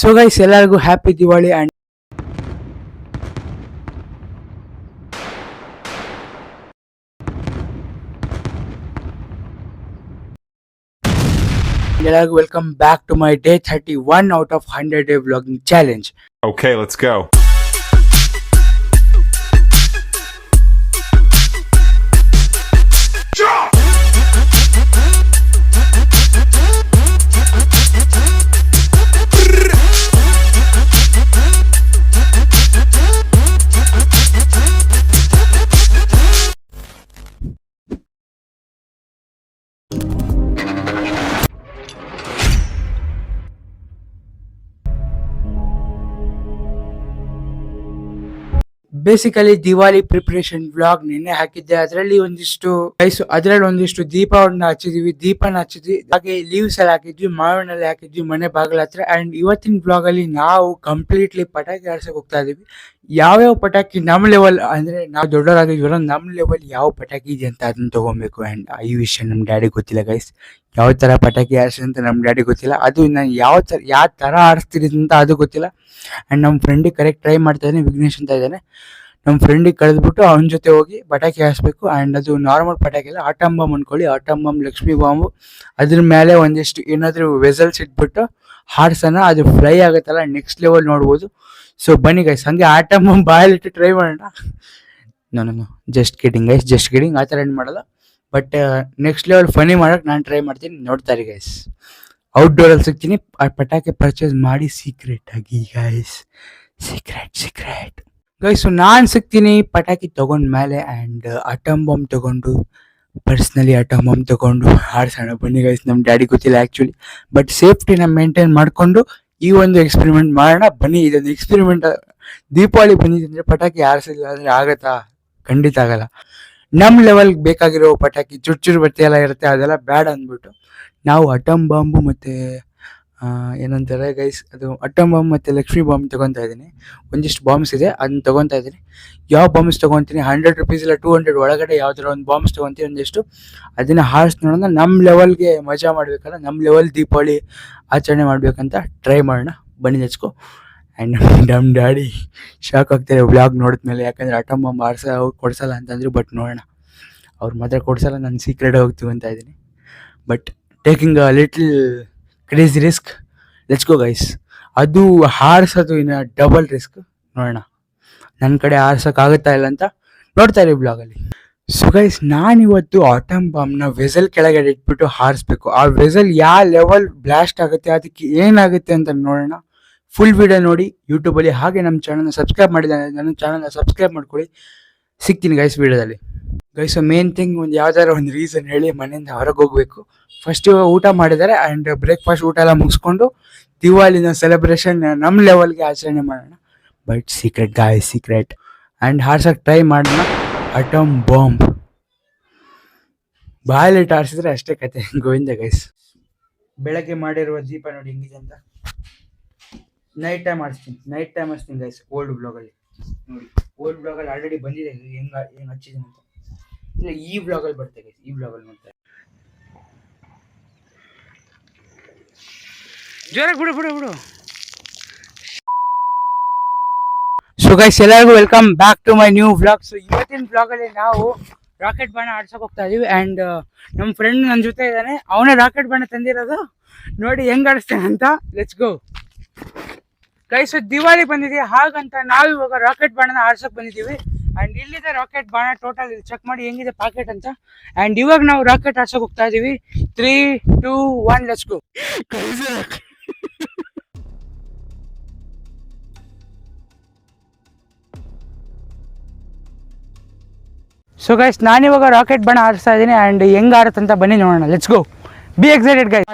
So guys ಎಲ್ಲರಿಗೂ happy Diwali and ಎಲ್ಲರಿಗೂ welcome back to my day thirty one out of hundred day vlogging challenge Okay, let's go. Basically Diwali preparation blog ನಿನ್ನೆ ಹಾಕಿದ್ದೆ. ಅದರಲ್ಲಿ ಒಂದಿಷ್ಟು ice ಅದರಲ್ಲಿ ಒಂದಿಷ್ಟು ದೀಪವನ್ನು ಹಚ್ಚಿದ್ವಿ. ದೀಪನ ಹಚ್ಚಿದ್ವಿ. ಹಾಗೆ ಲೀವ್ಸ್ ಎಲ್ಲ ಹಾಕಿದ್ವಿ, ಮಾವಿನಲ್ಲಿ ಹಾಕಿದ್ವಿ, ಮನೆ ಬಾಗಿಲ ಹತ್ರ. ಅಂಡ್ ಇವತ್ತಿನ ಬ್ಲಾಗ್ ಅಲ್ಲಿ ನಾವು ಕಂಪ್ಲೀಟ್ಲಿ ಪಟಾಕಿ ಆಡ್ಸಕ್ ಹೋಗ್ತಾ ಇದೀವಿ. ಯಾವ್ಯಾವ ಪಟಾಕಿ ನಮ್ಮ ಲೆವೆಲ್ ಅಂದ್ರೆ ನಾವು ದೊಡ್ಡವರಾಗಿದ್ವಲ್ಲ ನಮ್ಮ ಲೆವೆಲ್ ಯಾವ ಪಟಾಕಿ ಇದೆ ಅಂತ ಅದನ್ನ ತೊಗೊಬೇಕು ಅಂಡ್ ಈ ವಿಷಯ ನಮ್ಮ ಡ್ಯಾಡಿ ಗೊತ್ತಿಲ್ಲ ಗೈಸ್ ಯಾವ ತರ ಪಟಾಕಿ ಹಾರಿಸಿ ಅಂತ ನಮ್ಮ ಡ್ಯಾಡಿ ಗೊತ್ತಿಲ್ಲ. ಅದು ನಾನು ಯಾವ ತರ ಯಾವ ತರ ಆಡಿಸ್ತೀರಿ ಅಂತ ಅದು ಗೊತ್ತಿಲ್ಲ. ಅಂಡ್ ನಮ್ಮ ಫ್ರೆಂಡಿಗೆ ಕರೆಕ್ಟ್ ಟ್ರೈ ಮಾಡ್ತಾ ಇದ್ದಾನೆ, ವಿಘ್ನೇಶ್ ಅಂತ ಇದ್ದಾನೆ. ನಮ್ಮ ಫ್ರೆಂಡಿಗೆ ಕಳೆದ್ಬಿಟ್ಟು ಅವನ ಜೊತೆ ಹೋಗಿ ಪಟಾಕಿ ಹಾರಿಸ್ಬೇಕು. ಆ್ಯಂಡ್ ಅದು ನಾರ್ಮಲ್ ಪಟಾಕಿ ಇಲ್ಲ ಆಟಮ್ ಬಾಂಬ್ ಅನ್ಕೊಳ್ಳಿ. Atom bomb Lakshmi bomb. ಅದ್ರ ಮೇಲೆ ಒಂದಿಷ್ಟು ಏನಾದರೂ ವೆಸಲ್ಸ್ ಇಟ್ಬಿಟ್ಟು ಹಾರ್ಸೋಣ, ಅದು ಫ್ಲೈ ಆಗುತ್ತಲ್ಲ ನೆಕ್ಸ್ಟ್ ಲೆವೆಲ್ ನೋಡ್ಬೋದು. ಸೊ ಬನ್ನಿ ಗೈಸ್ ಹಂಗೆ ಆ ಟೈಮ್ ಬಾಯಲ್ಲಿಟ್ಟು ಟ್ರೈ ಮಾಡೋಣ. ನಾನು just kidding guys just kidding ಆ ಥರ ಏನು ಮಾಡಲ್ಲ. ಬಟ್ ನೆಕ್ಸ್ಟ್ ಲೆವೆಲ್ ಫನಿ ಮಾಡೋಕೆ ನಾನು ಟ್ರೈ ಮಾಡ್ತೀನಿ. ನೋಡ್ತಾರೆ ಗೈಸ್ ಔಟ್ಡೋರಲ್ಲಿ ಸಿಗ್ತೀನಿ. ಆ ಪಟಾಕಿ ಪರ್ಚೇಸ್ ಮಾಡಿ ಸೀಕ್ರೆಟ್ ಆಗಿ ಗೈಸ್ ಸೀಕ್ರೆಟ್ ಸೀಕ್ರೆಟ್ ಗೈಸ್ ನಾನು ಸಿಗ್ತೀನಿ. ಪಟಾಕಿ ತಗೊಂಡ ಮೇಲೆ ಆ್ಯಂಡ್ ಅಟಮ್ ಬಾಂಬ್ ತಗೊಂಡು ಪರ್ಸ್ನಲಿ ಅಟಮ್ ಬಾಂಬ್ ತಗೊಂಡು ಹಾಡ್ಸೋಣ ಬನ್ನಿ ಗೈಸ್ ನಮ್ಮ ಡ್ಯಾಡಿ ಗೊತ್ತಿಲ್ಲ ಆ್ಯಕ್ಚುಲಿ ಬಟ್ ಸೇಫ್ಟಿನ ಮೇಂಟೈನ್ ಮಾಡಿಕೊಂಡು ಈ ಒಂದು ಎಕ್ಸ್ಪೆರಿಮೆಂಟ್ ಮಾಡೋಣ, ಬನ್ನಿ. ಇದೊಂದು ಎಕ್ಸ್ಪೆರಿಮೆಂಟ್ ದೀಪಾವಳಿ ಬಂದಿದೆ ಪಟಾಕಿ ಹಾರಿಸಿಲ್ಲ ಅಂದ್ರೆ ಆಗತ್ತಾ? ಖಂಡಿತ ಆಗಲ್ಲ. ನಮ್ಮ ಲೆವೆಲ್ಗೆ ಬೇಕಾಗಿರೋ ಪಟಾಕಿ, ಚುರ್ ಚುರ್ ಬತ್ತಿ ಎಲ್ಲ ಇರುತ್ತೆ, ಅದೆಲ್ಲ ಬ್ಯಾಡ್ ಅಂದ್ಬಿಟ್ಟು ನಾವು ಅಟಮ್ ಬಾಂಬು ಮತ್ತು ಏನಂತಾರೆ ಗೈಸ್ ಅದು ಅಟಮ್ ಬಾಂಬ್ ಮತ್ತು ಲಕ್ಷ್ಮಿ ಬಾಂಬ್ ತೊಗೊತಾ ಇದ್ದೀನಿ. ಒಂದಿಷ್ಟು ಬಾಂಬ್ಸ್ ಇದೆ ಅದನ್ನ ತೊಗೊತಾ ಇದ್ದೀನಿ. ಯಾವ ಬಾಂಬ್ಸ್ ತೊಗೊತೀನಿ? ಹಂಡ್ರೆಡ್ ರುಪೀಸ್ ಇಲ್ಲ ಟೂ ಹಂಡ್ರೆಡ್ ಒಳಗಡೆ ಯಾವ್ದಾರ ಒಂದು ಬಾಂಬ್ಸ್ ತೊಗೊತೀನಿ ಒಂದಿಷ್ಟು. ಅದನ್ನು ಹಾರಿಸಿ ನೋಡೋಣ ನಮ್ಮ ಲೆವೆಲ್ಗೆ ಮಜಾ ಮಾಡಬೇಕಲ್ಲ ನಮ್ಮ ಲೆವೆಲ್ ದೀಪಾವಳಿ ಆಚರಣೆ ಮಾಡಬೇಕಂತ ಟ್ರೈ ಮಾಡೋಣ. ಬನ್ನಿ ಹಚ್ಕೊ ಆ್ಯಂಡ್ ನಮ್ಮ ಡ್ಯಾಡಿ ಶಾಕ್ ಆಗ್ತಾರೆ ವ್ಲಾಗ್ ನೋಡಿದ್ಮೇಲೆ, ಯಾಕಂದರೆ ಅಟಮ್ ಬಾಂಬ್ ಹಾರ್ಸ ಅವ್ರು ಕೊಡ್ಸಲ್ಲ ಅಂತಂದ್ರು ಬಟ್ ನೋಡೋಣ. ಅವ್ರು ಮಾತ್ರ ಕೊಡ್ಸಲ್ಲ, ನಾನು ಸೀಕ್ರೆಟ್ ಹೋಗ್ತೀವಿ ಅಂತ ಇದ್ದೀನಿ. But taking a little crazy risk let's go guys ಅದು ಹಾರಿಸೋದು ಇನ್ನು ಡಬಲ್ ರಿಸ್ಕ್ ನೋಡೋಣ. ನನ್ನ ಕಡೆ ಹಾರಿಸೋಕ್ಕಾಗುತ್ತಾ ಇಲ್ಲ ಅಂತ ನೋಡ್ತಾ ಇರಿ ಬ್ಲಾಗಲ್ಲಿ ಸೊ ಗೈಸ್ ನಾನಿವತ್ತು ಆಟಮ್ ಬಾಂಬ್ನ ವೆಸಲ್ ಕೆಳಗಡೆ ಇಟ್ಬಿಟ್ಟು ಹಾರಿಸ್ಬೇಕು. ಆ ವೆಸಲ್ ಯಾವ ಲೆವೆಲ್ ಬ್ಲಾಸ್ಟ್ ಆಗುತ್ತೆ, ಅದಕ್ಕೆ ಏನಾಗುತ್ತೆ ಅಂತ ನೋಡೋಣ. ಫುಲ್ ವಿಡಿಯೋ ನೋಡಿ ಯೂಟ್ಯೂಬಲ್ಲಿ ಹಾಗೆ ನಮ್ಮ ಚಾನಲ್ನ ಸಬ್ಸ್ಕ್ರೈಬ್ ಮಾಡಿದ್ದಾರೆ ನನ್ನ ಚಾನಲ್ನ ಸಬ್ಸ್ಕ್ರೈಬ್ ಮಾಡ್ಕೊಳ್ಳಿ. ಸಿಗ್ತೀನಿ ಗೈಸ್ ವೀಡಿಯೋದಲ್ಲಿ. ಗೈಸ್ ಮೇನ್ ಥಿಂಗ್ ಒಂದು ಯಾವ್ದಾದ್ರು ಒಂದು ರೀಸನ್ ಹೇಳಿ ಮನೆಯಿಂದ ಹೊರಗೆ ಹೋಗ್ಬೇಕು. ಫಸ್ಟ್ ಊಟ ಮಾಡಿದ್ದಾರೆ ಆ್ಯಂಡ್ ಬ್ರೇಕ್ಫಾಸ್ಟ್ ಊಟ ಎಲ್ಲ ಮುಗಿಸ್ಕೊಂಡು ದಿವಾಲಿನ ಸೆಲೆಬ್ರೇಷನ್ ನಮ್ಮ ಲೆವೆಲ್ಗೆ ಆಚರಣೆ ಮಾಡೋಣ. But secret guy secret and ಹಾರ್ಸಕ್ಕೆ try ಮಾಡೋಣ. ಅಟಮ್ ಬಾಂಬ್ ಬಾಯ್ಲೆಟ್ ಆರಿಸಿದ್ರೆ ಅಷ್ಟೇ ಕತೆ. ಗೋವಿಂದ ಗೈಸ್ ಬೆಳಗ್ಗೆ ಮಾಡಿರುವ ದೀಪ ನೋಡಿ ಹೆಂಗಿದೆ ಅಂತ. ನೈಟ್ ಟೈಮ್ ಆಡಿಸ್ತೀನಿ ನೈಟ್ ಟೈಮ್ ಆಡಿಸ್ತೀನಿ ಗೈಸ್ ಓಲ್ಡ್ ಬ್ಲಾಗಲ್ಲಿ ನೋಡಿ ಓಲ್ಡ್ ಬ್ಲಾಗಲ್ಲಿ ಆಲ್ರೆಡಿ ಬಂದಿದೆ ಹೆಂಗ ಹೆಂಗೆ ಹಚ್ಚಿದ್ದೀನಿ ಅಂತ. ಇಲ್ಲ, ಈ ಬ್ಲಾಗಲ್ಲಿ ಬರ್ತದೆ ಗೈಸ್ ಈ ಬ್ಲಾಗಲ್ಲಿ ನೋಡ್ತಾರೆ ಜೋರಾಗಿ ಬಿಡು ಬಿಡು ಬಿಡು. ಸೊ ಗೈಸ್ ಎಲ್ಲರಿಗೂ welcome back to my new blog so ಇವತ್ತಿನ ವ್ಲಾಗಲ್ಲಿ ನಾವು ರಾಕೆಟ್ ಬಾಣ ಆಡ್ಸಕ್ ಹೋಗ್ತಾ ಇದೀವಿ ಆ್ಯಂಡ್ ನಮ್ಮ ಫ್ರೆಂಡ್ ನನ್ನ ಜೊತೆ ಇದ್ದಾನೆ. ಅವನೇ ರಾಕೆಟ್ ಬಾಣ ತಂದಿರೋದು. ನೋಡಿ ಹೆಂಗ್ ಆಡಿಸ್ತಾನೆ ಅಂತ ಲೆಟ್ಸ್ ಗೋ ಗೈಸ್ ದಿವಾಳಿ ಬಂದಿದೆ. ಹಾಗಂತ ನಾವು ಇವಾಗ ರಾಕೆಟ್ ಬಾಣನ ಆರ್ಸಕ್ ಬಂದಿದ್ದೀವಿ. ಆ್ಯಂಡ್ ಇಲ್ಲಿದೆ ರಾಕೆಟ್ ಬಾಣ ಟೋಟಲ್ ಚೆಕ್ ಮಾಡಿ ಹೆಂಗಿದೆ ಪಾಕೆಟ್ ಅಂತ. ಆ್ಯಂಡ್ ಇವಾಗ ನಾವು ರಾಕೆಟ್ ಆರ್ಸಕ್ ಹೋಗ್ತಾ ಇದೀವಿ. Three two one let's go so guys ನಾನಿವಾಗ ರಾಕೆಟ್ ಬಾಣ ಆರಿಸ್ತಾ ಇದ್ದೀನಿ ಆ್ಯಂಡ್ ಹೆಂಗ್ ಆರತ್ತಂತ ಬನ್ನಿ ನೋಡೋಣ. Let's go be excited guys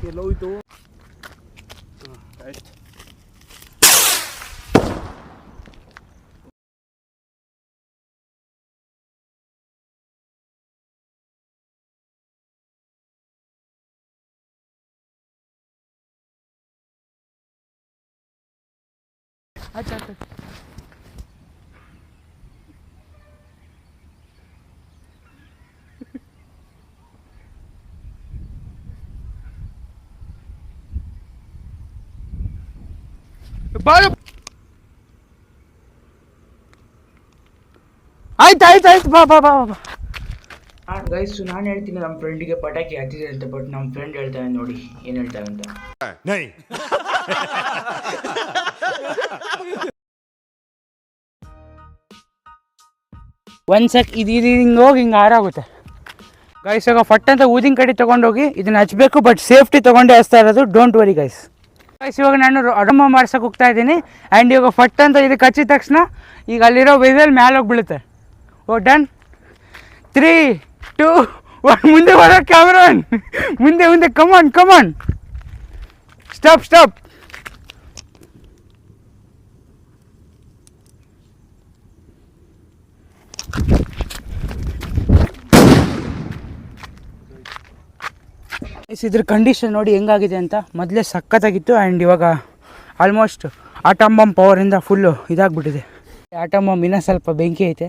Hello ito. Ah, right. अच्छा अच्छा ಬಾಳು ಆಯ್ತು ಆಯ್ತು ಆಯ್ತು ಬಾ ಬಾ ಬಾ ಬಾ ಗೈಸ್ ನಾನು ಹೇಳ್ತೀನಿ ನಮ್ಮ ಫ್ರೆಂಡಿಗೆ ಪಟಾಕಿ ಹತ್ತಿದೆ ಅಂತ ಬಟ್ ನಮ್ಮ ಫ್ರೆಂಡ್ ಹೇಳ್ತಾನೆ ನೋಡಿ ಏನು ಹೇಳ್ತಾನೆ ಅಂತ. ನೈ. ಒಂದು ಸೆಕ್ ಇದು ಇದು ಹಿಂಗೆ ಹೋಗಿ ಹಿಂಗೆ ಹಾರಾಗುತ್ತೆ. ಗೈಸ್ ಇವಾಗ ಫಟ್ ಅಂತ ಊದಿನ ಕಡೆ ತೊಗೊಂಡೋಗಿ ಇದನ್ನ ಹಚ್ಚಬೇಕು ಬಟ್ ಸೇಫ್ಟಿ ತೊಗೊಂಡೇ ಹಚ್ತಾ ಇರೋದು. ಡೋಂಟ್ ವರಿ ಗೈಸ್ ಇವಾಗ ನಾನು ಅಡಮ ಮಾಡ್ಸಕ್ಕೆ ಹೋಗ್ತಾ ಇದ್ದೀನಿ. ಆ್ಯಂಡ್ ಇವಾಗ ಫಟ್ ಅಂತ ಇದಕ್ಕೆ ಹಚ್ಚಿದ ತಕ್ಷಣ ಈಗ ಅಲ್ಲಿರೋ ವೆಹಿಕಲ್ ಮ್ಯಾಲೆ ಹೋಗ್ಬಿಡುತ್ತೆ. Oh done three two one ಮುಂದೆ ಬರೋ ಕ್ಯಾಮ್ರಾನ್ ಮುಂದೆ ಮುಂದೆ. Come on come on stop stop yes ಇದ್ರ ಕಂಡೀಷನ್ ನೋಡಿ ಹೆಂಗಾಗಿದೆ ಅಂತ ಮೊದಲೇ ಸಖತ್ತಾಗಿತ್ತು ಆ್ಯಂಡ್ ಇವಾಗ ಆಲ್ಮೋಸ್ಟ್ ಆಟಮ್ ಬಾಂಬ್ ಪವರಿಂದ ಫುಲ್ಲು ಇದಾಗ್ಬಿಟ್ಟಿದೆ. ಆಟಮ್ ಬಾಂಬ್ ಇನ್ನೂ ಸ್ವಲ್ಪ ಬೆಂಕಿ ಐತೆ.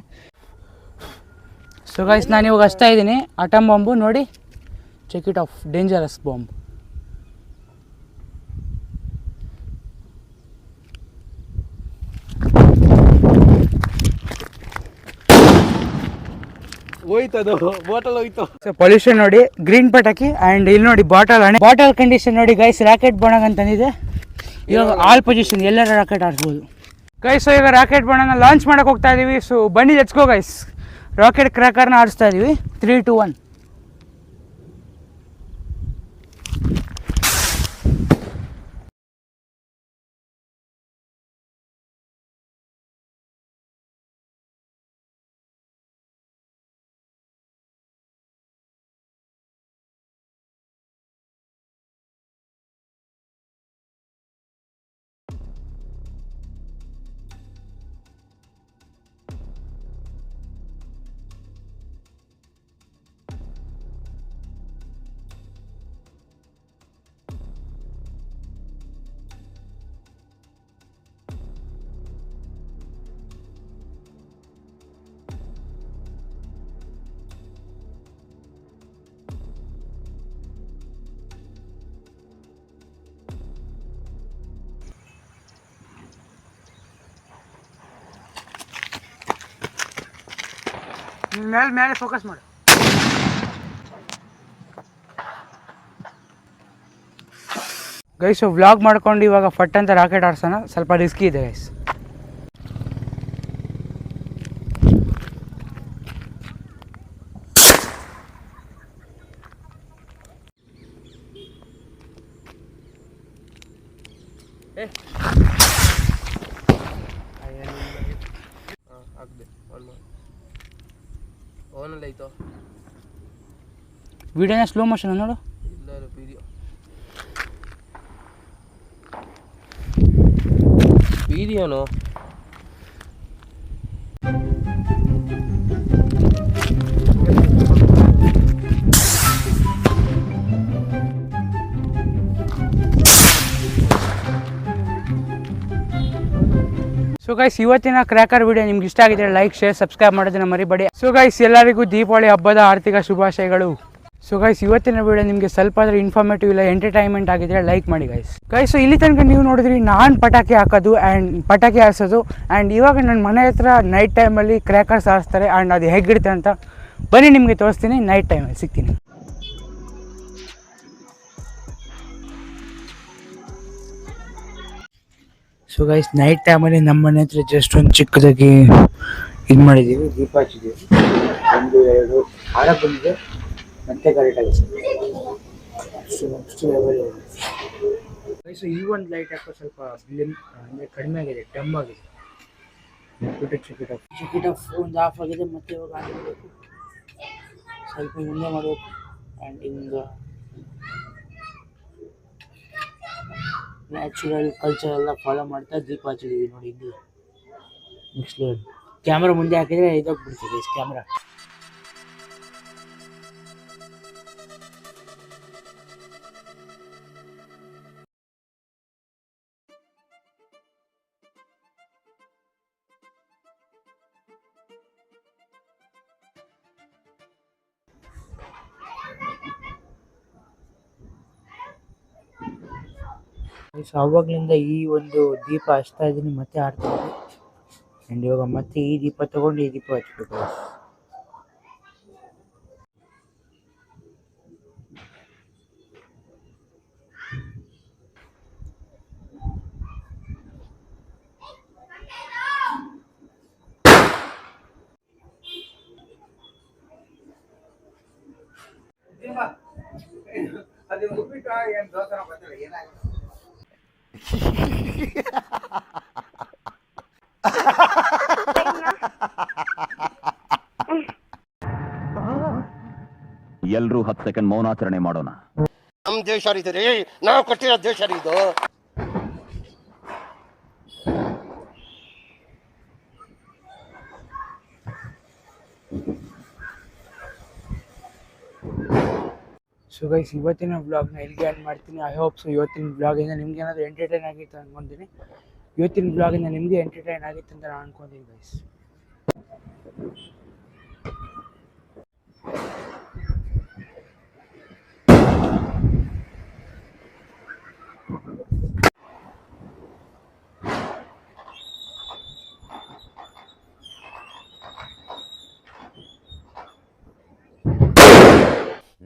ಸೊ ಗೈಸ್ ನಾನು ಇವಾಗ ಹಚ್ತಾ ಇದ್ದೀನಿ. ಆಟಮ್ ಬಾಂಬು ನೋಡಿ check it off dangerous bomb ಹೋಯ್ತದು bottle ಹೋಯ್ತು. ಸೊ ಪೊಲ್ಯೂಷನ್ ನೋಡಿ ಗ್ರೀನ್ ಪಟಾಕಿ ಅಂಡ್ ಇಲ್ಲಿ ನೋಡಿ ಬಾಟಲ್ ಹಣೆ. ಬಾಟಲ್ ಕಂಡೀಷನ್ ನೋಡಿ ಗೈಸ್ ರಾಕೆಟ್ ಬೋಣಗ್ ಅಂತಂದಿದೆ ಇವಾಗ ಆಲ್ ಪೊಸಿಷನ್ ಎಲ್ಲರ ರಾಕೆಟ್ ಆಡ್ಬೋದು ಗೈಸ್ ಸೊ ಈಗ ರಾಕೆಟ್ ಬೋಣನ ಲಾಂಚ್ ಮಾಡಕ್ ಹೋಗ್ತಾ ಇದೀವಿ. ಸೊ ಬನ್ನಿ ಎಚ್ಕೋ ಗೈಸ್ ರಾಕೆಟ್ ಕ್ರ್ಯಾಕರ್ನ ಆಡಿಸ್ತಾ ಇದೀವಿ. ತ್ರೀ ಟು ಒನ್ ಮೇಲೆ ಮೇಲೆ ಫೋಕಸ್ ಮಾಡು ಗೈಸ್ ವ್ಲಾಗ್ ಮಾಡ್ಕೊಂಡು ಇವಾಗ ಫಟ್ ಅಂತ ರಾಕೆಟ್ ಆಡ್ಸೋಣ. ಸ್ವಲ್ಪ ರಿಸ್ಕಿ ಇದೆ ಗೈಸ್ ಹಾಕ್ದೆ. ಆನ್ ಐತೋ ವಿಡಿಯೋನ ಸ್ಲೋ ಮೋಷನ್ ನೋಡು ಇಲ್ಲ ವಿಡಿಯೋ ವಿಡಿಯೋನು ಸೊ ಗೈಸ್ ಇವತ್ತಿನ ಕ್ರ್ಯಾಕರ್ ವಿಡಿಯೋ ನಿಮ್ಗೆ ಇಷ್ಟ ಆಗಿದ್ರೆ ಲೈಕ್ ಶೇರ್ ಸಬ್ಸ್ಕ್ರೈಬ್ ಮಾಡೋದನ್ನ ಮರಿಬೇಡಿ. ಸೊ ಗೈಸ್ ಎಲ್ಲರಿಗೂ ದೀಪಾವಳಿ ಹಬ್ಬದ ಆರ್ಥಿಕ ಶುಭಾಶಯಗಳು. ಸೊ ಗೈಸ್ ಇವತ್ತಿನ ವಿಡಿಯೋ ನಿಮಗೆ ಸ್ವಲ್ಪ ಆದ್ರೆ ಇನ್ಫಾರ್ಮೇಟಿವ್ ಇಲ್ಲ ಎಂಟರ್ಟೈನ್ಮೆಂಟ್ ಆಗಿದ್ರೆ ಲೈಕ್ ಮಾಡಿ ಗೈಸ್ ಗೈಸ್ ಇಲ್ಲಿ ತನಕ ನೀವು ನೋಡಿದ್ರಿ, ನಾನ್ ಪಟಾಕಿ ಹಾಕೋದು ಆ್ಯಂಡ್ ಪಟಾಕಿ ಹಾರಿಸೋದು ಆ್ಯಂಡ್ ಇವಾಗ ನನ್ನ ಮನೆ ಹತ್ರ ನೈಟ್ ಟೈಮಲ್ಲಿ ಕ್ರ್ಯಾಕರ್ಸ್ ಹಾರಿಸ್ತಾರೆ ಆ್ಯಂಡ್ ಅದು ಹೇಗಿಡುತ್ತೆ ಅಂತ ಬನ್ನಿ ನಿಮಗೆ ತೋರಿಸ್ತೀನಿ ನೈಟ್ ಟೈಮಲ್ಲಿ ಸಿಗ್ತೀನಿ. ಸೊ ಗೈಸ್ ನೈಟ್ ಟೈಮಲ್ಲಿ ನಮ್ಮ ಮನೆ ಹತ್ರ ಜಸ್ಟ್ ಒಂದು ಚಿಕ್ಕದಾಗಿ ಇದು ಮಾಡಿದ್ದೀವಿ ದೀಪ ಹಚ್ಚಿದ್ದೀವಿ ಒಂದು, ಎರಡು ಹಾರ ಬಂದಿದೆ. ಮತ್ತೆ ಕರೆಕ್ಟ್ ಆಗಿದೆ ಸೊ ಈ ಒಂದು ಲೈಟ್ ಹಾಕೋ ಸ್ವಲ್ಪ ಬ್ಲಿಮ್ ಅಂದರೆ ಕಡಿಮೆ ಆಗಿದೆ ಡಮ್ ಆಗಿದೆ. ಚಿಕಿಟ ಆಫ್ ಒಂದು ಆಫ್ ಆಗಿದೆ, ಮತ್ತೆ ಇವಾಗ ಸ್ವಲ್ಪ ಮುಂದೆ ಮಾಡಬೇಕು. ಆ್ಯಂಡ್ ಹಿಂಗೆ. ನ್ಯಾಚುರಲ್ ಕಲ್ಚರ್ ಎಲ್ಲ ಫಾಲೋ ಮಾಡ್ತಾ ದೀಪ ಹಚ್ಚಿದೀವಿ ನೋಡಿ ಇಲ್ಲಿ ನೆಕ್ಸ್ಟ್ ಲೆವೆಲ್ ಕ್ಯಾಮ್ರಾ ಮುಂದೆ ಹಾಕಿದ್ರೆ ಇದಾಗ್ಬಿಡ್ತೀವಿ ಕ್ಯಾಮ್ರಾ ಸೊ ಅವಾಗ್ಲಿಂದ ಈ ಒಂದು ದೀಪ ಹಚ್ತಾ ಇದೀನಿ ಮತ್ತೆ ಆಡ್ತಾ ಇದ್ದೀನಿ. ಆ್ಯಂಡ್ ಇವಾಗ ಮತ್ತೆ ಈ ದೀಪ ತಗೊಂಡು ಈ ದೀಪ ಹಚ್ಬೇಕು, guys. ಎಲ್ರೂ ಹತ್ತು ಸೆಕೆಂಡ್ ಮೌನಾಚರಣೆ ಮಾಡೋಣ. ನಮ್ ದೇಶ ರೀ ನಾವು ಕೊಟ್ಟಿರೋ ದೇಶ ರೀ ಇದು. ಗೈಸ್ ಇವತ್ತಿನ ವ್ಲಾಗ್ನ ಇಲ್ಲಿಗೆ ಎಂಡ್ ಮಾಡ್ತೀನಿ. ಐ ಹೋಪ್ ಸೊ ಇವತ್ತಿನ ವ್ಲಾಗಿಂದ ನಿಮ್ಗೆ ಏನಾದರೂ ಎಂಟರ್ಟೈನ್ ಆಗಿತ್ತು ಅನ್ಕೊಂತೀನಿ. ಇವತ್ತಿನ ವ್ಲಾಗಿಂದ ನಿಮಗೆ ಎಂಟರ್ಟೈನ್ ಆಗಿತ್ತು ಅಂತ ನಾನು ಅನ್ಕೊಂತೀನಿ ಗೈಸ್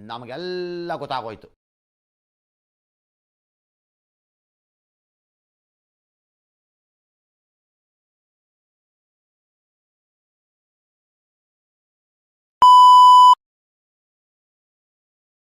ನಮಗೆಲ್ಲ ಗೊತ್ತಾಗೋಯ್ತು.